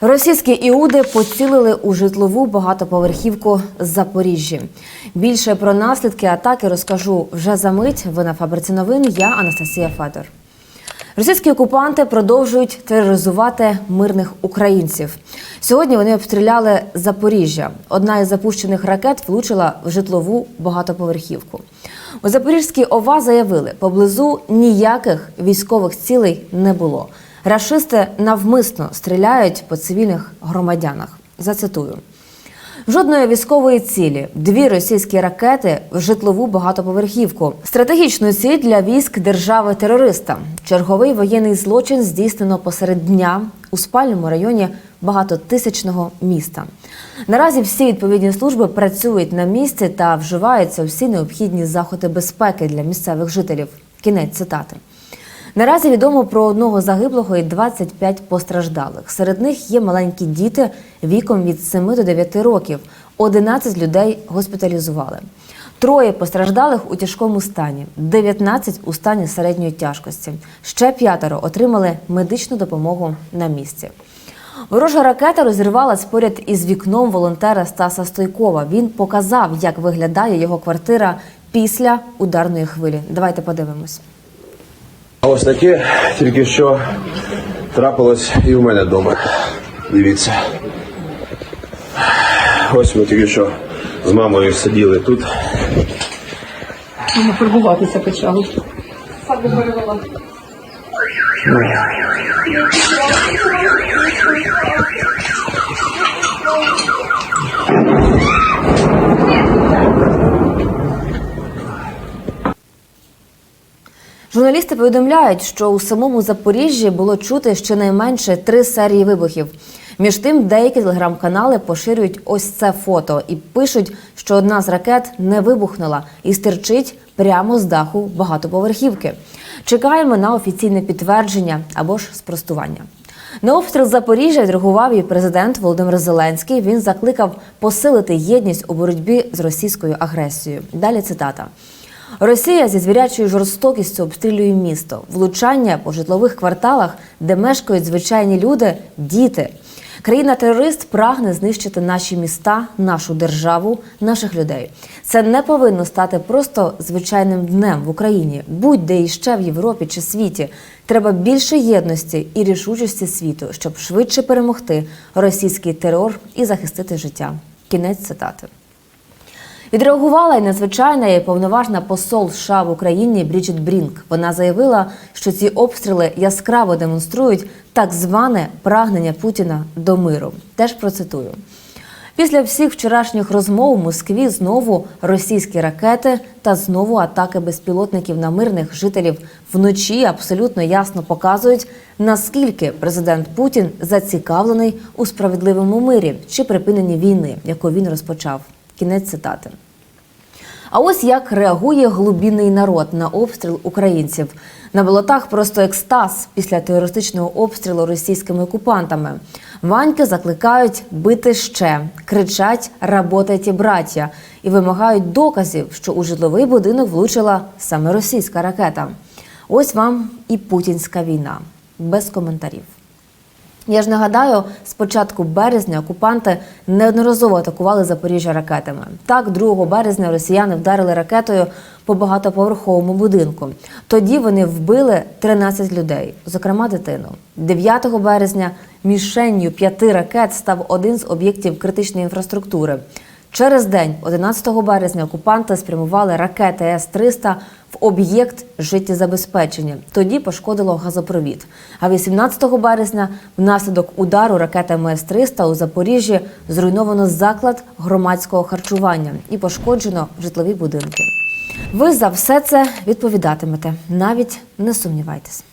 Російські іуди поцілили у житлову багатоповерхівку з Запоріжжі. Більше про наслідки атаки розкажу вже за мить. Ви на фабриці новин. Я Анастасія Федор. Російські окупанти продовжують тероризувати мирних українців. Сьогодні вони обстріляли Запоріжжя. Одна із запущених ракет влучила в житлову багатоповерхівку. У Запорізькій ОВА заявили, поблизу ніяких військових цілей не було. Рашисти навмисно стріляють по цивільних громадянах. Зацитую. Жодної військової цілі, дві російські ракети в житлову багатоповерхівку. Стратегічну ціль для військ держави-терориста. Черговий воєнний злочин здійснено посеред дня у спальному районі багатотисячного міста. Наразі всі відповідні служби працюють на місці та вживаються всі необхідні заходи безпеки для місцевих жителів. Кінець цитати. Наразі відомо про одного загиблого і 25 постраждалих. Серед них є маленькі діти віком від 7 до 9 років. 11 людей госпіталізували. Троє постраждалих у тяжкому стані, 19 у стані середньої тяжкості. Ще п'ятеро отримали медичну допомогу на місці. Ворожа ракета розірвалась поряд із вікном волонтера Стаса Стойкова. Він показав, як виглядає його квартира після ударної хвилі. Давайте подивимось. А ось таке тільки що трапилось і в мене вдома. Дивіться. Ось ми тільки що з мамою сиділи тут. Ми фарбуватися почали. Журналісти повідомляють, що у самому Запоріжжі було чути щонайменше три серії вибухів. Між тим, деякі телеграм-канали поширюють ось це фото і пишуть, що одна з ракет не вибухнула і стирчить прямо з даху багатоповерхівки. Чекаємо на офіційне підтвердження або ж спростування. На обстріл Запоріжжя відреагував і президент Володимир Зеленський. Він закликав посилити єдність у боротьбі з російською агресією. Далі цитата. Росія зі звірячою жорстокістю обстрілює місто, влучання по житлових кварталах, де мешкають звичайні люди, діти. Країна-терорист прагне знищити наші міста, нашу державу, наших людей. Це не повинно стати просто звичайним днем в Україні, будь-де іще в Європі чи світі. Треба більше єдності і рішучості світу, щоб швидше перемогти російський терор і захистити життя. Кінець цитати. Відреагувала й надзвичайна і повноважна посол США в Україні Бріджит Брінк. Вона заявила, що ці обстріли яскраво демонструють так зване прагнення Путіна до миру. Теж процитую. Після всіх вчорашніх розмов в Москві знову російські ракети та знову атаки безпілотників на мирних жителів вночі абсолютно ясно показують, наскільки президент Путін зацікавлений у справедливому мирі чи припиненні війни, яку він розпочав. Кінець цитати. А ось як реагує глубінний народ на обстріл українців. На болотах просто екстаз після терористичного обстрілу російськими окупантами. Ваньки закликають бити ще, кричать «Работайте, браття!» і вимагають доказів, що у житловий будинок влучила саме російська ракета. Ось вам і путінська війна без коментарів. Я ж нагадаю, з початку березня окупанти неодноразово атакували Запоріжжя ракетами. Так, 2 березня росіяни вдарили ракетою по багатоповерховому будинку. Тоді вони вбили 13 людей, зокрема дитину. 9 березня мішенню п'яти ракет став один з об'єктів критичної інфраструктури. Через день, 11 березня, окупанти спрямували ракети С-300 в об'єкт життєзабезпечення. Тоді пошкодило газопровід. А 18 березня, внаслідок удару ракетами С-300 у Запоріжжі зруйновано заклад громадського харчування і пошкоджено житлові будинки. Ви за все це відповідатимете, навіть не сумнівайтесь.